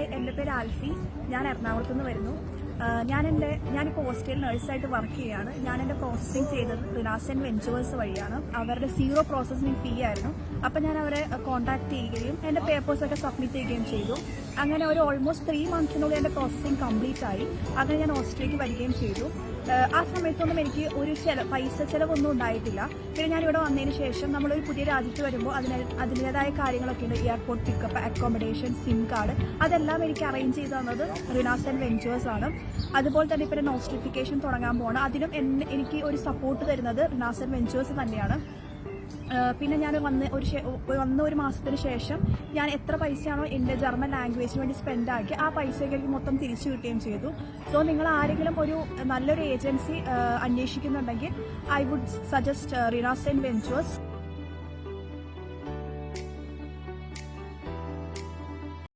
Hi എന്റെ പേര് ആൽഫി. ഞാൻ എറണാകുളത്ത് നിന്ന് വരുന്നു. ഞാൻ എന്റെ ഞാനിപ്പോൾ ഹോസ്റ്റൽ നഴ്സായിട്ട് വർക്ക് ചെയ്യുകയാണ്. ഞാൻ എന്റെ പ്രോസസ്സിങ് ചെയ്തത് റിനാസൻ വെഞ്ചേഴ്സ് വഴിയാണ്. അവരുടെ സീറോ പ്രോസസ്സിങ് ഫീ ആയിരുന്നു. അപ്പം ഞാൻ അവരെ കോൺടാക്ട് ചെയ്യുകയും എന്റെ പേപ്പേഴ്സൊക്കെ സബ്മിറ്റ് ചെയ്യുകയും ചെയ്തു. അങ്ങനെ ഒരു ഓൾമോസ്റ്റ് ത്രീ മന്ത്സിനുള്ളിൽ എന്റെ പ്രോസസ്സിങ് കംപ്ലീറ്റ് ആയി. അങ്ങനെ ഞാൻ ഹോസ്റ്റലിലേക്ക് വരികയും ചെയ്തു. ആ സമയത്തൊന്നും എനിക്ക് ഒരു ചില പൈസ ചിലവൊന്നും ഉണ്ടായിട്ടില്ല. പിന്നെ ഞാൻ ഇവിടെ വന്നതിന് ശേഷം നമ്മളൊരു പുതിയ രാജ്യത്ത് വരുമ്പോൾ അതിന് അതിന്റെതായ കാര്യങ്ങളൊക്കെ ഉണ്ട്. Airport pickup accommodation SIM card അതെല്ലാം എനിക്ക് അറേഞ്ച് ചെയ്ത് തന്നത് റിനാസ് ആൻഡ് വെഞ്ചേഴ്സ് ആണ്. അതുപോലെ തന്നെ ഇപ്പോൾ നോസ്റ്റിഫിക്കേഷൻ തുടങ്ങാൻ പോകണം അതിനും എനിക്ക് ഒരു സപ്പോർട്ട് തരുന്നത് റിനാസ് ആൻഡ് വെഞ്ചേഴ്സ് തന്നെയാണ്. പിന്നെ ഞാൻ വന്ന് ഒരു വന്ന ഒരു മാസത്തിന് ശേഷം ഞാൻ എത്ര പൈസയാണോ എന്റെ ജർമ്മൻ ലാംഗ്വേജിന് വേണ്ടി സ്പെൻഡ് ആക്കി ആ പൈസയൊക്കെ എനിക്ക് മൊത്തം തിരിച്ചു കിട്ടുകയും ചെയ്തു. സോ നിങ്ങൾ ആരെങ്കിലും ഒരു നല്ലൊരു agency അന്വേഷിക്കുന്നുണ്ടെങ്കിൽ I would suggest Rinas and ventures